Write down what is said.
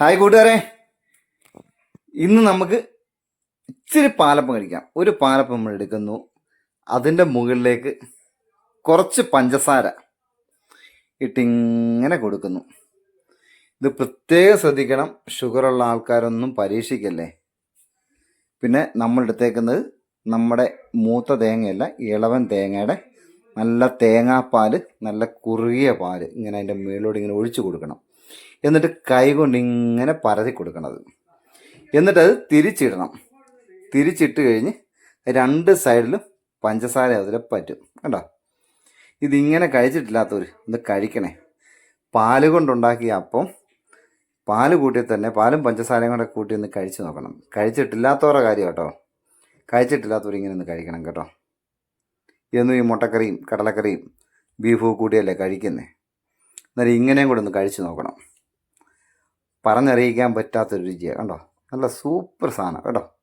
Hi കൂട്ടുകാരെ. ഇന്ന് നമുക്ക് ഇച്ചിരി പാലപ്പം കഴിക്കാം. ഒരു പാലപ്പം നമ്മൾ എടുക്കുന്നു. അതിന്റെ മുകളിലേക്ക് കുറച്ച് പഞ്ചസാര ഇട്ടിങ്ങനെ കൊടുക്കുന്നു. ഇത് പ്രത്യേകം ശ്രദ്ധിക്കണം. ഷുഗറുള്ള ആൾക്കാരൊന്നും പരീക്ഷിക്കല്ലേ? പിന്നെ നമ്മൾ എടുത്തേക്കുന്നത് നമ്മുടെ മൂത്ത തേങ്ങയല്ല ഇളവൻ തേങ്ങയുടെ നല്ല തേങ്ങാപ്പാൽ നല്ല കുറുകിയ പാൽ ഇങ്ങനെ അതിന്റെ മുകളിലൂടെ ഇങ്ങനെ ഒഴിച്ചു കൊടുക്കണം. എന്നിട്ട് കൈകൊണ്ട് ഇങ്ങനെ പരതി കൊടുക്കണത്. എന്നിട്ട് അത് തിരിച്ചിടണം. തിരിച്ചിട്ട് കഴിഞ്ഞ് രണ്ട് സൈഡിലും പഞ്ചസാര അതിൽ പറ്റും. കണ്ടോ? ഇതിങ്ങനെ കഴിച്ചിട്ടില്ലാത്തവർ ഇത് കഴിക്കണേ. പാൽ കൊണ്ടുണ്ടാക്കിയ അപ്പം പാൽ കൂട്ടി തന്നെ പാലും പഞ്ചസാരയും കൂടെ കൂട്ടി ഒന്ന് കഴിച്ച് നോക്കണം. കഴിച്ചിട്ടില്ലാത്തവരുടെ കാര്യം കേട്ടോ. കഴിച്ചിട്ടില്ലാത്തവർ ഇങ്ങനെ ഒന്ന് കഴിക്കണം കേട്ടോ. എന്നും ഈ മുട്ടക്കറിയും കടലക്കറിയും ബീഫും കൂട്ടിയല്ലേ കഴിക്കുന്നേ? എന്നാലും ഇങ്ങനെയും കൂടെ ഒന്ന് കഴിച്ചു നോക്കണം. പറഞ്ഞറിയിക്കാൻ പറ്റാത്തൊരു രുചിയാണ് കണ്ടോ? നല്ല സൂപ്പർ സാധനം കേട്ടോ?